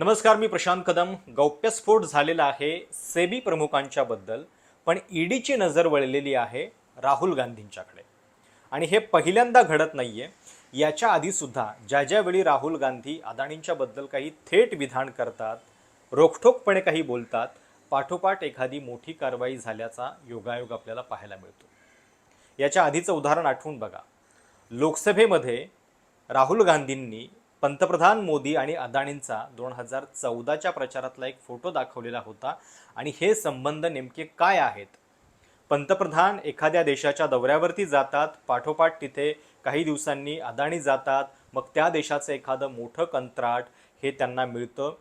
नमस्कार मी प्रशांत कदम. गौप्यस्फोट झालेला आहे सेबी प्रमुखांच्या बद्दल पण ईडीची नजर वळलेली आहे राहुल गांधींच्याकडे. आणि हे पहिल्यांदा घडत नाही आहे याच्या आधीसुद्धा ज्या ज्यावेळी राहुल गांधी अदाणींच्याबद्दल काही थेट विधान करतात रोखठोकपणे काही बोलतात पाठोपाठ एखादी मोठी कारवाई झाल्याचा योगायोग आपल्याला पाहायला मिळतो. याच्या आधीचं उदाहरण आठवून बघा. लोकसभेमध्ये राहुल गांधींनी पंतप्रधान मोदी आणि अदाणींचा दोन हजार चौदाच्या प्रचारातला एक फोटो दाखवलेला होता. आणि हे संबंध नेमके काय आहेत? पंतप्रधान एखाद्या देशाच्या दौऱ्यावरती जातात पाठोपाठ तिथे काही दिवसांनी अदाणी जातात मग त्या देशाचं एखादं मोठं कंत्राट हे त्यांना मिळतं.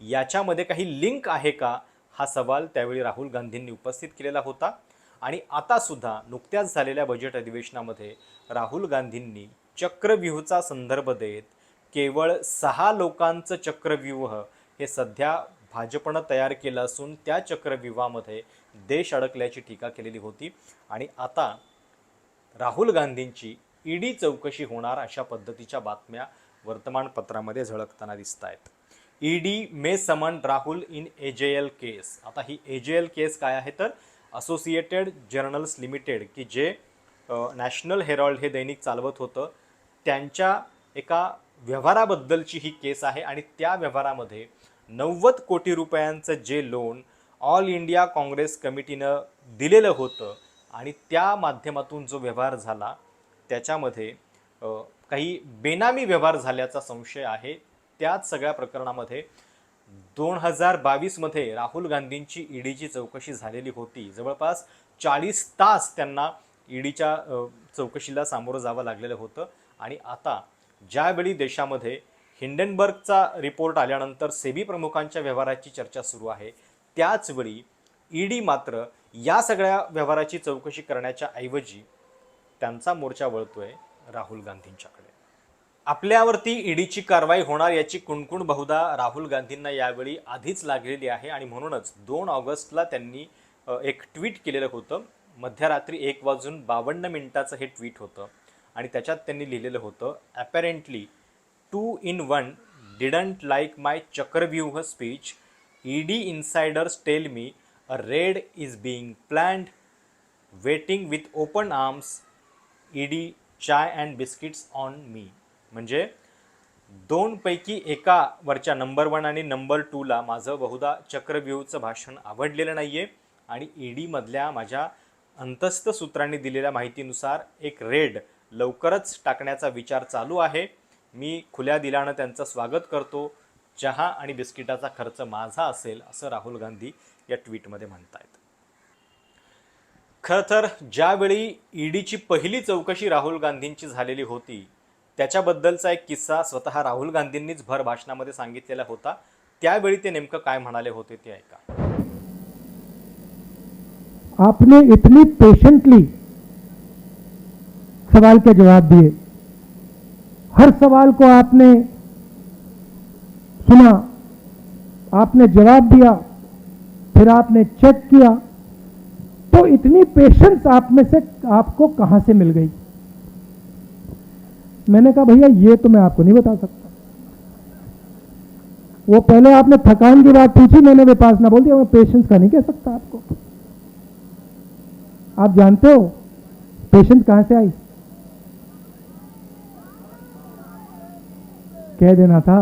याच्यामध्ये काही लिंक आहे का? हा सवाल त्यावेळी राहुल गांधींनी उपस्थित केलेला होता. आणि आतासुद्धा नुकत्याच झालेल्या बजेट अधिवेशनामध्ये राहुल गांधींनी चक्रव्यूहचा संदर्भ देत केवळ सहा लोकांचं चक्रव्यूह हे सध्या भाजपनं तयार केलं असून त्या चक्रव्यूहामध्ये देश अडकल्याची टीका केलेली होती. आणि आता राहुल गांधींची ईडी चौकशी होणार अशा पद्धतीच्या बातम्या वर्तमानपत्रामध्ये झळकताना दिसत आहेत ED may summon Rahul in A J L case. आता ही ए जे एल केस काय आहे तर असोसिएटेड जर्नल्स लिमिटेड की जे नॅशनल हेरॉल्ड हे दैनिक चालवत होतं त्यांच्या एका व्यवहाराबद्दलची ही केस आहे आणि त्या व्यवहारामध्ये नव्वद कोटी रुपयांचं जे लोन ऑल इंडिया काँग्रेस कमिटीनं दिलेलं होतं आणि त्या माध्यमातून जो व्यवहार झाला त्याच्यामध्ये काही बेनामी व्यवहार झाल्याचा संशय आहे. त्याच सगळ्या प्रकरणामध्ये दोन हजार बावीसमध्ये राहुल गांधींची ईडीची चौकशी झालेली होती. जवळपास चाळीस तास त्यांना ईडीच्या चौकशीला सामोरं जावं लागलेलं होतं आणि आता ज्यावेळी देशामध्ये हिंडनबर्गचा रिपोर्ट आल्यानंतर सेबी प्रमुखांच्या व्यवहाराची चर्चा सुरू आहे त्याचवेळी ईडी मात्र या सगळ्या व्यवहाराची चौकशी करण्याच्या ऐवजी त्यांचा मोर्चा वळतोय राहुल गांधींच्याकडे. आपल्यावरती ईडीची कारवाई होणार याची कुणकुण बहुधा राहुल गांधींना यावेळी आधीच लागलेली आहे आणि म्हणूनच दोन ऑगस्टला त्यांनी एक ट्विट केलेलं होतं. मध्यरात्री एक वाजून बावन्न मिनिटाचं हे ट्विट होतं. आणि त्याच्यात त्यांनी लिहिलेलं होतं apparently two in one didn't like my Chakravyuh speech ED insiders tell me a raid is being planned waiting with open arms ED chai and biscuits on me म्हणजे दोनपैकी एका वरच्या नंबर वन आणि नंबर टूला माझं बहुधा चक्रव्यूहचं भाषण आवडलेलं नाही आहे आणि ईडीमधल्या माझ्या अंतस्थ सूत्रांनी दिलेल्या माहितीनुसार एक रेड लवकरच टाकण्याचा विचार चालू आहे. मी खुल्या दिलानं त्यांचं स्वागत करतो. चहा आणि बिस्किटाचा खर्च माझा असेल असं राहुल गांधी या ट्विटमध्ये म्हणतायत. खरं तर ज्यावेळी ईडीची पहिली चौकशी राहुल गांधींची झालेली होती त्याच्याबद्दलचा एक किस्सा स्वतः राहुल गांधींनीच भर भाषणामध्ये सांगितलेला होता. त्यावेळी ते नेमकं काय म्हणाले होते ते ऐका. आपने इतनी पेशेंटली सवाल के जवाब दिए। हर सवाल को आपने सुना, आपने जवाब दिया, फिर आपने चेक किया तो इतनी पेशेंस आप में से आपको कहाँ से मिल गई? मैंने कहा, भैया, ये तो मैं आपको नहीं बता सकता। वो पहले आपने थकान की बात पूछी, मैंने विपासना बोल दिया, मैं पेशेंस का नहीं कह सकता आपको। आप जानते हो पेशेंस कहाँ से आई? कह देना था।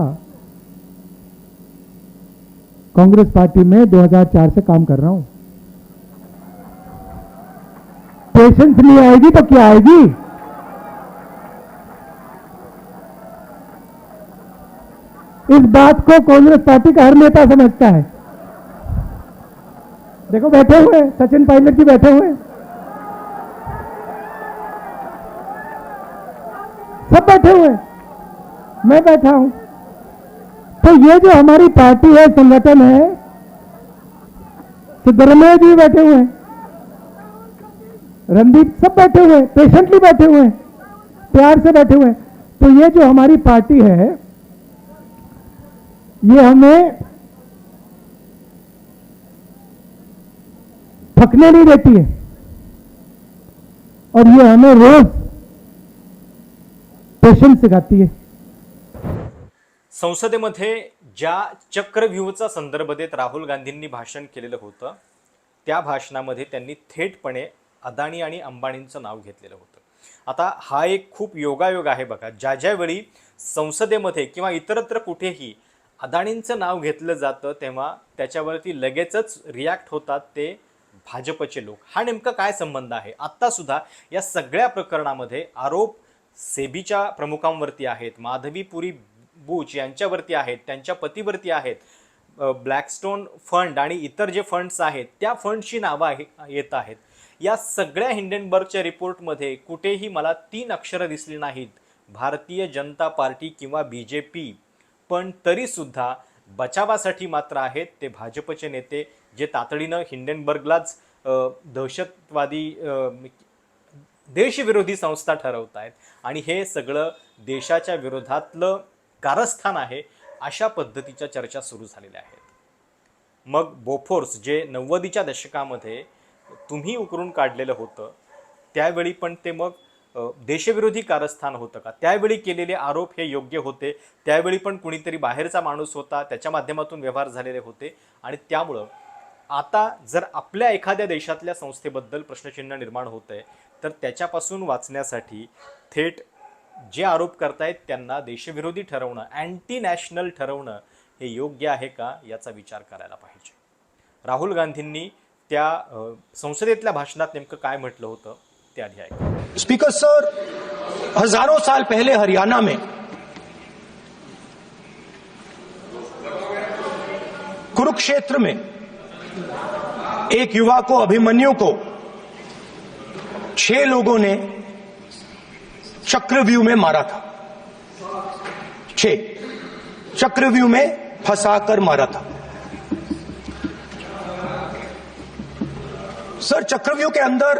कांग्रेस पार्टी में 2004 से काम कर रहा हूँ। पेशेंस नहीं आएगी तो क्या आएगी? इस बात को कांग्रेस पार्टी का हर नेता समझता है। देखो, बैठे हुए सचिन पायलट जी बैठे हुए सब बैठे हुए। मैं बैठा हूँ। तो ये जो हमारी पार्टी है, संगठन है सिद्धरमैया जी बैठे हुए हैं। रणदीप सब बैठे हुए हैं, पेशेंटली बैठे हुए हैं, प्यार से बैठे हुए हैं। तो ये जो हमारी पार्टी है, ये हमें थकने नहीं देती है। और ये हमें रोज पेशेंस सिखाती है। संसदेमध्ये ज्या चक्रव्यूहचा संदर्भ देत राहुल गांधींनी भाषण केलेलं होतं त्या भाषणामध्ये त्यांनी थेटपणे अदानी आणि अंबानींचं नाव घेतलेलं होतं. आता हा एक खूप योगायोग आहे बघा. ज्या ज्यावेळी संसदेमध्ये किंवा इतरत्र कुठेही अदानींचं नाव घेतलं जातं तेव्हा त्याच्यावरती लगेचच रिॲक्ट होतात ते भाजपचे लोक. हा नेमका काय संबंध आहे? आत्तासुद्धा या सगळ्या प्रकरणामध्ये आरोप सेबीच्या प्रमुखांवरती आहेत. माधवीपुरी बूच यांच्यावरती आहेत त्यांच्या पतीवरती आहेत. ब्लॅकस्टोन फंड आणि इतर जे फंड्स आहेत त्या फंडची नावं आहे येत आहेत. या सगळ्या हिंडनबर्गच्या रिपोर्टमध्ये कुठेही मला तीन अक्षरं दिसली नाहीत. भारतीय जनता पार्टी किंवा बी जे पी. पण तरीसुद्धा बचावासाठी मात्र आहेत ते भाजपचे नेते जे तातडीनं हिंडनबर्गलाच दहशतवादी देशविरोधी संस्था ठरवत आहेत आणि हे सगळं देशाच्या विरोधातलं कारस्थान आहे अशा पद्धतीच्या चर्चा सुरू झालेल्या आहेत. मग बोफोर्स जे नव्वदीच्या दशकामध्ये तुम्ही उकरून काढलेलं होतं त्यावेळी पण ते मग देशविरोधी कारस्थान होतं का? त्यावेळी केलेले आरोप हे योग्य होते त्यावेळी पण कुणीतरी बाहेरचा माणूस होता त्याच्या माध्यमातून व्यवहार झालेले होते आणि त्यामुळं आता जर आपल्या एखाद्या देशातल्या संस्थेबद्दल प्रश्नचिन्ह निर्माण होत आहे तर त्याच्यापासून वाचण्यासाठी थेट जे आरोप करतायत त्यांना देशविरोधी ठरवणं अँटी नॅशनल ठरवणं हे योग्य आहे का याचा विचार करायला पाहिजे. राहुल गांधींनी त्या संसदेतल्या भाषणात नेमकं काय म्हटलं होतं ते आधी ऐका. स्पीकर सर हजारों साल पहले हरियाणा में कुरुक्षेत्र में एक युवा को अभिमन्यु को छह लोगों ने चक्रव्यूह में मारा था। छह चक्रव्यूह में फंसाकर मारा था। सर, चक्रव्यूह के अंदर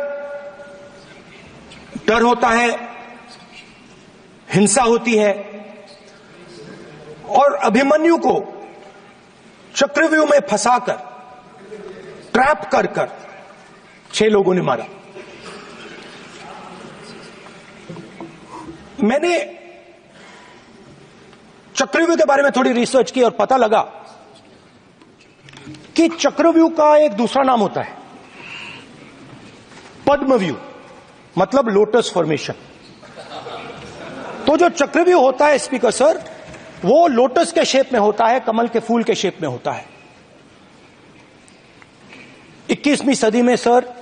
डर होता है, हिंसा होती है, और अभिमन्यु को चक्रव्यूह में फंसाकर, ट्रैप कर कर छह लोगों ने मारा। मैंने चक्रव्यूह के बारे में थोड़ी रिसर्च की और पता लगा कि चक्रव्यूह का एक दूसरा नाम होता है। पद्मव्यूह मतलब लोटस फॉर्मेशन तो जो चक्रव्यूह होता है स्पीकर सर वो लोटस के शेप में होता है, कमल के फूल के शेप में होता है। 21वीं सदी में सर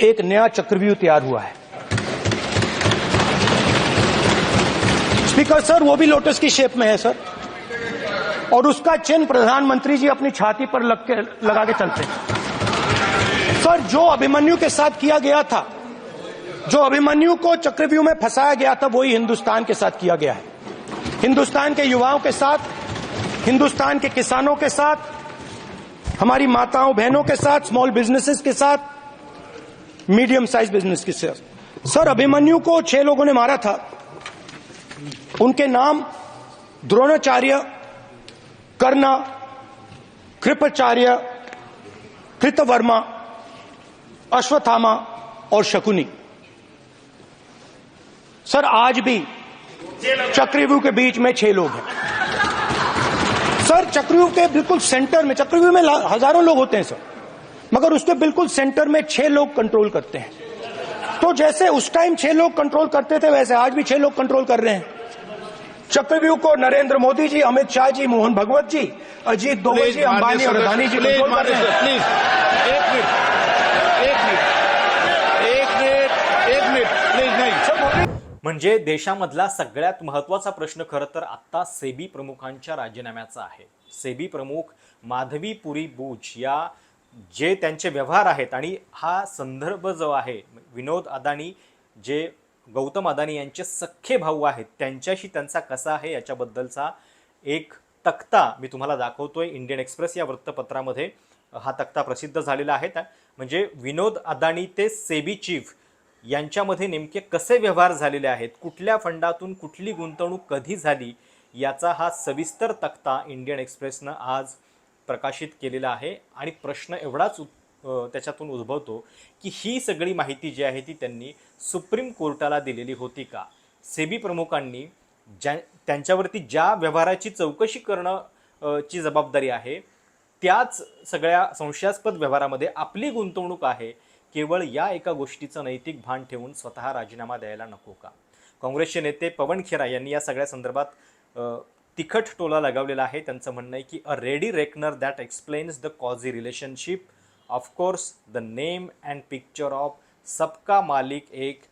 एक नया चक्रव्यूह तैयार हुआ है। स्पीकर सर वो भी लोटस की शेप में है सर और उसका चिन्ह प्रधानमंत्री जी अपनी छाती पर लग के, लगा के चलते सर जो अभिमन्यु के साथ किया गया था, जो अभिमन्यु को चक्रव्यूह में फंसाया गया था, वही हिंदुस्तान के साथ किया गया है। हिंदुस्तान के युवाओं के साथ, हिंदुस्तान के किसानों के साथ, हमारी माताओं, बहनों के साथ स्मॉल बिजनेसेस के साथ मीडियम साइज़ बिज़नेस के साथ। सर अभिमन्यु को छह लोगों ने मारा था। उनके नाम द्रोणाचार्य, कर्ण, कृपाचार्य, कृतवर्मा, अश्वत्थामा और शकुनी। सर, आज भी चक्रव्यूह के बीच में छह लोग हैं। सर, चक्रव्यूह के बिल्कुल सेंटर में, चक्रव्यूह में हज़ारों लोग होते हैं, सर। मगर उसके बिल्कुल सेंटर में छह लोग कंट्रोल करते हैं। तो जैसे उस टाइम छह लोग कंट्रोल करते थे वैसे आज भी छह लोग कंट्रोल कर रहे हैं। चक्रव्यूह को नरेंद्र मोदी जी अमित शाह जी मोहन भगवत जी अजीत दोवल जी अंबानी और अदानी जी प्लीज कंट्रोल कर रहे हैं। प्लीज एक मिनट एक मिनट एक मिनट एक मिनट प्लीज नहीं। म्हणजे देशामधला सगळ्यात महत्त्वाचा प्रश्न खरं तर आत्ता सेबी प्रमुखांच्या राजीनाम्याचा आहे. सेबी प्रमुख माधवी पुरी बूच या जे त्यांचे व्यवहार आहेत आणि हा संदर्भ जो आहे विनोद अदानी जे गौतम अदानी यांचे सख्खे भाऊ आहेत त्यांच्याशी त्यांचा कसा आहे याच्याबद्दलचा एक तक्ता मी तुम्हाला दाखवतोय इंडियन एक्सप्रेस या वृत्तपत्रामध्ये. हा तक्ता प्रसिद्ध झालेला आहे. म्हणजे विनोद अदानी ते सेबी चीफ यांच्यामध्ये नेमके कसे व्यवहार झालेले आहेत कुठल्या फंडातून कुठली गुंतवणूक कधी झाली याचा हा सविस्तर तक्ता इंडियन एक्सप्रेसनं आज प्रकाशित केलेला आहे आणि प्रश्न एवढाच उ त्याच्यातून उद्भवतो की ही सगळी माहिती जी आहे ती त्यांनी सुप्रीम कोर्टाला दिलेली होती का? सेबी प्रमुखांनी ज्या त्यांच्यावरती ज्या व्यवहाराची चौकशी करणं ची जबाबदारी आहे त्याच सगळ्या संशयास्पद व्यवहारामध्ये आपली गुंतवणूक आहे केवळ या एका गोष्टीचं नैतिक भान ठेवून स्वतः राजीनामा द्यायला नको का? काँग्रेसचे नेते पवन खेरा यांनी या सगळ्या संदर्भात तिखट टोला लगावलेला आहे. त्यांचं म्हणणं आहे की a ready reckoner that explains the cosy relationship of course the name and picture of सबका मालिक एक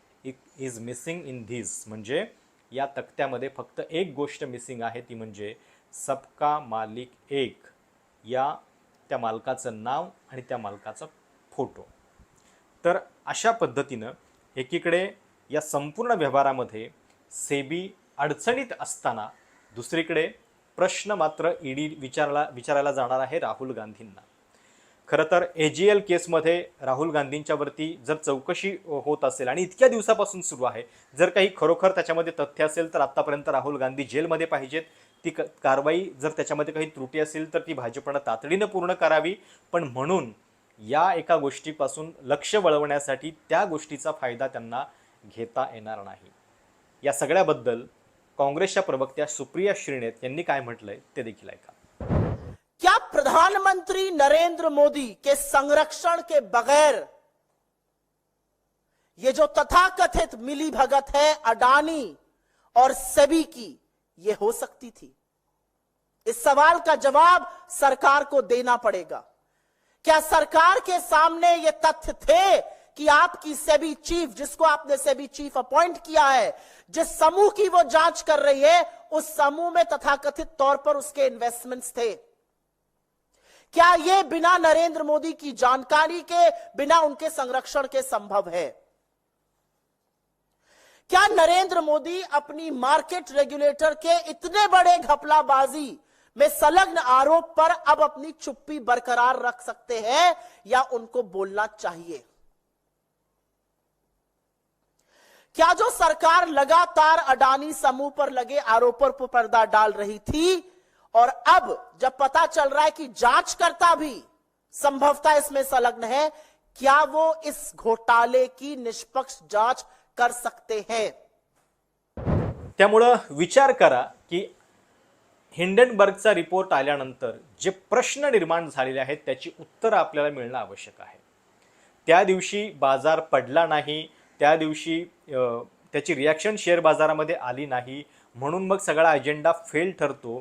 इज मिसिंग इन धीस म्हणजे या तक्त्यामध्ये फक्त एक गोष्ट मिसिंग आहे. ती म्हणजे सबका मालिक एक या त्या मालकाचं नाव आणि त्या मालकाचा फोटो तर अशा पद्धतीनं एकीकडे या संपूर्ण व्यवहारामध्ये सेबी अडचणीत असताना दुसरीकडे प्रश्न मात्र ईडी विचारला विचारायला जाणार आहे राहुल गांधींना. खरं तर ए जी एल केसमध्ये राहुल गांधींच्यावरती जर चौकशी होत असेल आणि इतक्या दिवसापासून सुरू आहे जर काही खरोखर त्याच्यामध्ये तथ्य असेल तर आत्तापर्यंत राहुल गांधी जेलमध्ये पाहिजेत. ती क कारवाई जर त्याच्यामध्ये काही त्रुटी असेल तर ती भाजपनं तातडीनं पूर्ण करावी. पण म्हणून या एका गोष्टीपासून लक्ष वळवण्यासाठी त्या गोष्टीचा फायदा त्यांना घेता येणार नाही. या सगळ्याबद्दल काँग्रेसच्या प्रवक्त्या सुप्रिया श्रीनेत यांनी काय म्हटलंय ते देखील ऐका. क्या प्रधानमंत्री नरेंद्र मोदी के संरक्षण के बगैर ये जो तथाकथित मिली भगत है अडानी और सेबी की, ये हो सकती थी? इस सवाल का जवाब सरकार को देना पड़ेगा। क्या सरकार के सामने ये तथ्य थे कि आपकी सेबी चीफ, जिसको आपने सेबी चीफ अपॉइंट किया है, जिस समूह की वो जाँच कर रही है, उस समूह में तथाकथित तौर पर उसके इन्वेस्टमेंट्स थे। क्या यह बिना नरेंद्र मोदी की जानकारी के, बिना उनके संरक्षण के संभव है? क्या नरेंद्र मोदी अपनी मार्केट रेगुलेटर के इतने बड़े घपलाबाजी में संलग्न आरोप पर अब अपनी चुप्पी बरकरार रख सकते हैं, या उनको बोलना चाहिए? क्या जो सरकार लगातार अडानी समूह पर लगे आरोपों पर पर्दा डाल रही थी? और अब जब पता चल रहा है कि जांचकर्ता भी संभवतः इसमें संलग्न है क्या वो इस घोटाले की निष्पक्ष जांच कर सकते हैं? त्यामुळं विचार करा की हिंडनबर्गचा रिपोर्ट आल्यानंतर जे प्रश्न निर्माण झालेले आहेत त्याची उत्तरं आपल्याला मिळणं आवश्यक आहे. त्या दिवशी बाजार पडला नाही त्या दिवशी त्याची रिॲक्शन शेअर बाजारामध्ये आली नाही. म्हणून मग सगळा अजेंडा फेल ठरतो.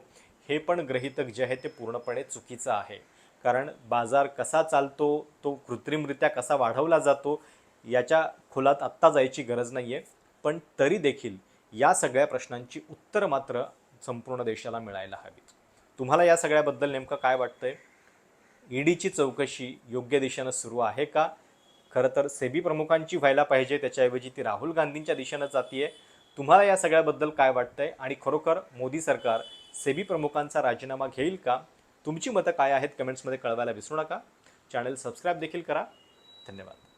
हे पण ग्रहितक जे आहे ते पूर्णपणे चुकीचं आहे. कारण बाजार कसा चालतो तो कृत्रिमरित्या कसा वाढवला जातो याच्या खोलात आत्ता जायची गरज नाही आहे पण तरी देखील या सगळ्या प्रश्नांची उत्तर मात्र संपूर्ण देशाला मिळायला हवीत. तुम्हाला या सगळ्याबद्दल नेमकं काय वाटतंय? ईडीची चौकशी योग्य दिशेनं सुरू आहे का? खरं तर सेबी प्रमुखांची व्हायला पाहिजे त्याच्याऐवजी ती राहुल गांधींच्या दिशेनं जातीये. तुम्हाला या सगळ्याबद्दल काय वाटतंय? आणि खरोखर मोदी सरकार सेबी प्रमुखांचा राजीनामा घेईल का? तुमची मतं काय आहेत? कमेंट्समध्ये कळवायला विसरू नका. चॅनल सबस्क्राईब देखील करा. धन्यवाद.